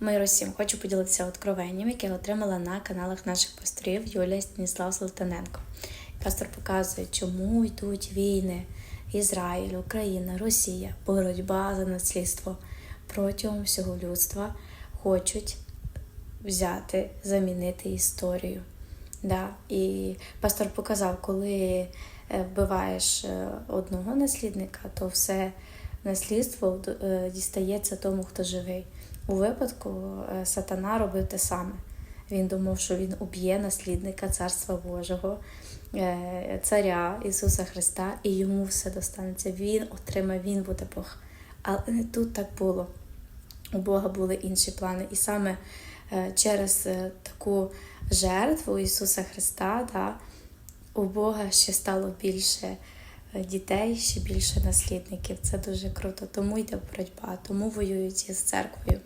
Миру всім хочу поділитися откровенням, яке я отримала на каналах наших пасторів Юлія Станіслав Салтаненко. Пастор показує, чому йдуть війни Ізраїль, Україна, Росія, боротьба за наслідство протягом всього людства хочуть взяти, замінити історію. Да. І пастор показав, коли е, вбиваєш е, одного наслідника, то все наслідство е, дістається тому, хто живий. У випадку е, сатана робив те саме. Він думав, що він уб'є наслідника Царства Божого, е, царя Ісуса Христа, і йому все достанеться. Він отримає, він буде Бог. Але не тут так було. У Бога були інші плани. І саме е, через таку жертву Ісуса Христа, да, у Бога ще стало більше дітей, ще більше наслідників. Це дуже круто. Тому йде боротьба, тому воюють із церквою.